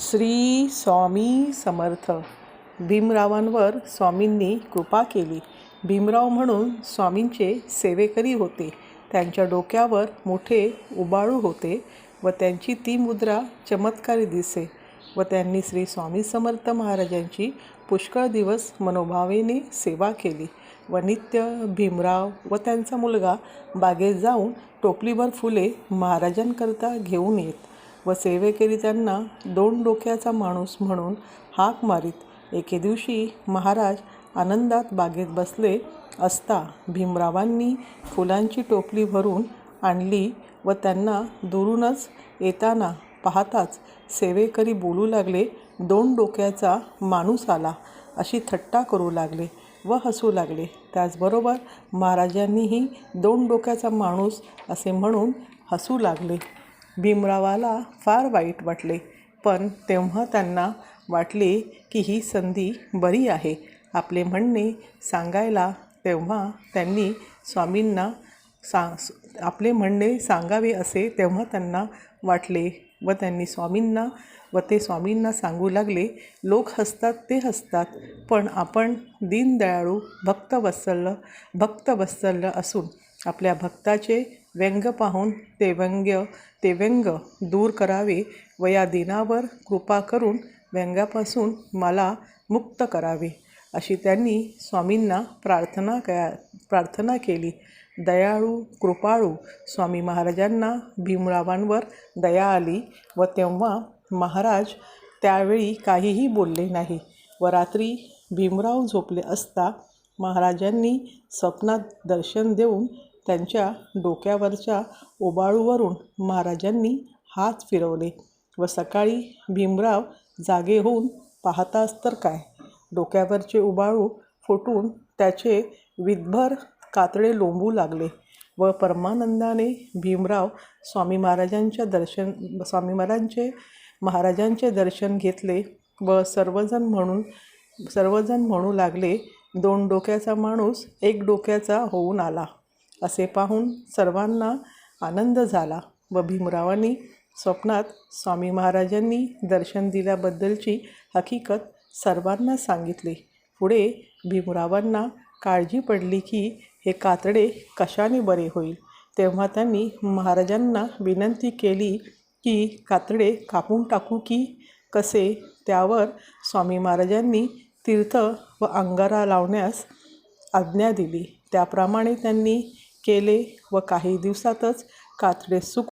श्री स्वामी समर्थ. भीमरावांवर स्वामींनी कृपा केली. भीमराव म्हणून स्वामींचे सेवेकरी होते. त्यांच्या डोक्यावर मोठे उबाळू होते व त्यांची ती मुद्रा चमत्कारी दिसे व त्यांनी श्री स्वामी समर्थ महाराजांची पुष्कळ दिवस मनोभावेने सेवा केली व नित्य भीमराव व त्यांचा मुलगा बागेत जाऊन टोपलीभर फुले महाराजांकरता घेऊन येत. व सेवेकरी त्यांना दोन डोक्याचा माणूस म्हणून हाक मारीत एके दिवशी महाराज आनंदात बागेत बसले असता भीमरावांनी फुलांची टोपली भरून आणली व त्यांना दुरूनच येताना पाहताच सेवेकरी बोलू लागले दोन डोक्याचा माणूस आला अशी थट्टा करू लागले व हसू लागले. त्याचबरोबर महाराजांनीही दोन डोक्याचा माणूस असे म्हणून हसू लागले. भीमरावाला फार वाईट वाटले. पण तेव्हा त्यांना वाटले की ही संधी बरी आहे. आपले म्हणणे सांगायला तेव्हा त्यांनी स्वामींना सा आपले म्हणणे सांगावे असे तेव्हा त्यांना वाटले व त्यांनी स्वामींना व ते स्वामींना सांगू लागले लोक हसतात ते हसतात पण आपण दीनदयाळू भक्त वत्सल्य भक्त वत्सल्य असून आपल्या भक्ताचे व्यंग पाहून ते व्यंग्य ते व्यंग दूर करावे व या दिनावर कृपा करून व्यंगापासून मला मुक्त करावे अशी त्यांनी स्वामींना प्रार्थना कया प्रार्थना केली. दयाळू कृपाळू स्वामी महाराजांना भीमरावांवर दया आली व तेव्हा महाराज त्यावेळी काहीही बोलले नाही व रात्री भीमराव झोपले असता महाराजांनी स्वप्नात दर्शन देऊन त्यांच्या डोक्यावरच्या ओबाळूवरून महाराजांनी हात फिरवले व सकाळी भीमराव जागे होऊन पाहताच तर काय? डोक्यावरचे उबाळू फुटून त्याचे विधभर कातडे लोंबू लागले व परमानंदाने भीमराव स्वामी महाराजांच्या दर्शन स्वामी महाराजांचे महाराजांचे दर्शन घेतले व सर्वजण म्हणून सर्वजण म्हणू लागले दोन डोक्याचा माणूस एक डोक्याचा होऊन आला. असे पाहून सर्वांना आनंद झाला व भीमरावांनी स्वप्नात स्वामी महाराजांनी दर्शन दिल्याबद्दलची हकीकत सर्वांना सांगितली. पुढे भीमरावांना काळजी पडली की हे कातडे कशाने बरे होईल? तेव्हा त्यांनी महाराजांना विनंती केली की कातडे कापून टाकू की? कसे त्यावर स्वामी महाराजांनी तीर्थ व अंगारा लावण्यास आज्ञा दिली. त्याप्रमाणे त्यांनी केले व काही दिवसातच कातडे सुक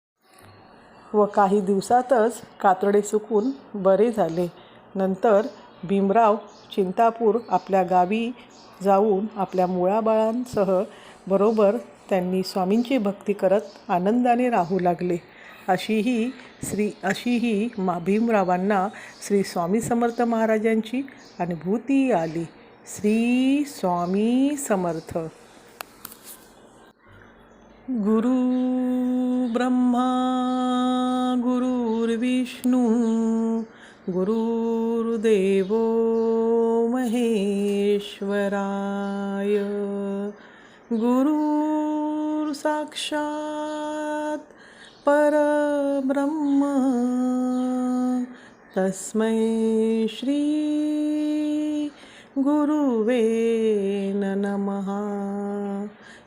व काही दिवसातच कातडे सुकून बरे झाले. नंतर भीमराव चिंतापूर आपल्या गावी जाऊन आपल्या मुळाबाळांसह बरोबर त्यांनी स्वामींची भक्ती करत आनंदाने राहू लागले. अशीही श्री अशीही मा भीमरावांना श्री स्वामी समर्थ महाराजांची अनुभूती आली. श्री स्वामी समर्थ. गुरु ब्रह्मा गुरुर्विष्णू गुरुर्देवो महेश्वराय. गुरुर साक्षात परब्रह्म तस्मै श्री गुरुवे नमः.